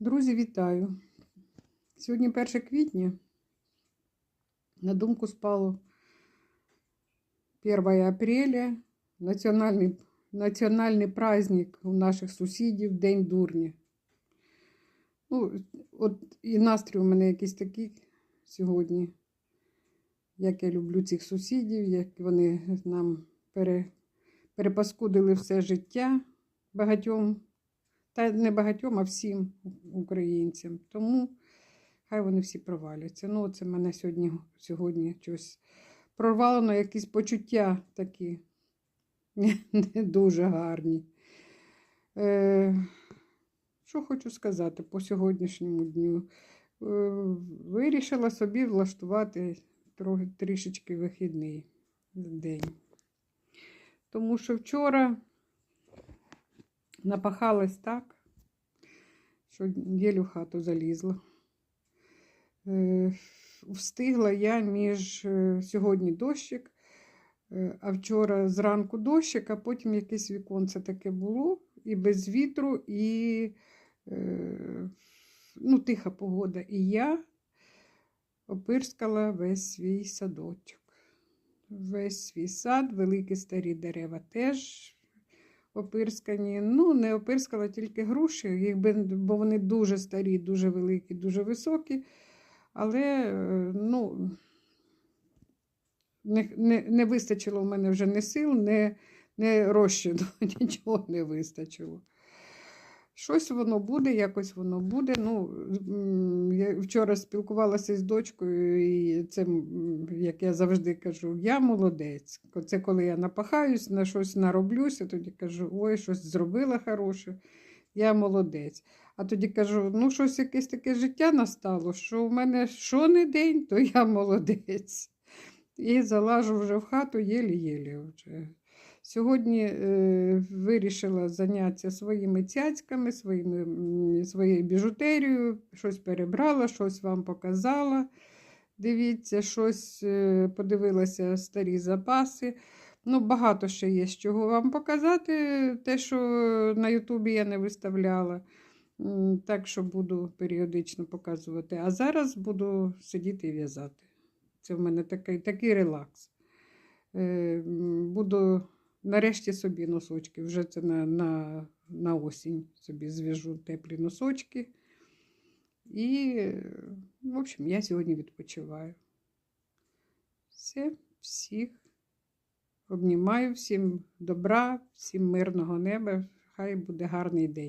Друзі, вітаю! Сьогодні 1 квітня. На думку спало 1 апреля, національний, національний праздник у наших сусідів День дурня. Ну, от і настрій у мене якийсь такий сьогодні, як я люблю цих сусідів, як вони нам пере, перепаскудили все життя багатьом. Та не багатьом, а всім українцям. Тому хай вони всі проваляться. Ну, це мене сьогодні сьогодні щось прорвало на якісь почуття такі не дуже гарні. Е, Що хочу сказати по сьогоднішньому дню? Е, Вирішила собі влаштувати трохи трішечки вихідний день. Тому що вчора напахалась так, що єлі в хату залізла. Е, Встигла я між е, сьогодні дощик, е, а вчора зранку дощик, а потім якесь віконце таке було, і без вітру, і ну, тиха погода. І я опирскала весь свій садочок. Весь свій сад, великі старі дерева теж опирскані. Ну, не опирскала тільки груші, якби, бо вони дуже старі, дуже великі, дуже високі. Але е, ну, не, не, не вистачило в мене вже ні сил, не, не розчину, нічого не вистачило. Щось воно буде, якось воно буде. Ну, я вчора спілкувалася з дочкою, і це, як я завжди кажу, я молодець. Це коли я напахаюсь, на щось нароблюся, тоді кажу, ой, щось зробила хороше, я молодець. А тоді кажу, ну, щось якесь таке життя настало, що в мене що не день, то я молодець. І залажу вже в хату єлі-єлі вже. Сьогодні е, вирішила зайнятися своїми цяцьками, своїми, своєю біжутерією, щось перебрала, щось вам показала. Дивіться, щось е, подивилася старі запаси. Ну, багато ще є з чого вам показати, те, що на Ютубі я не виставляла. Так що буду періодично показувати. А зараз буду сидіти і в'язати. Це в мене такий, такий релакс. Е, Буду нарешті собі носочки. Вже це на, на, на осінь собі зв'яжу теплі носочки. І, в общем, я сьогодні відпочиваю. Все, всіх обнімаю, всім добра, всім мирного неба. Хай буде гарний день.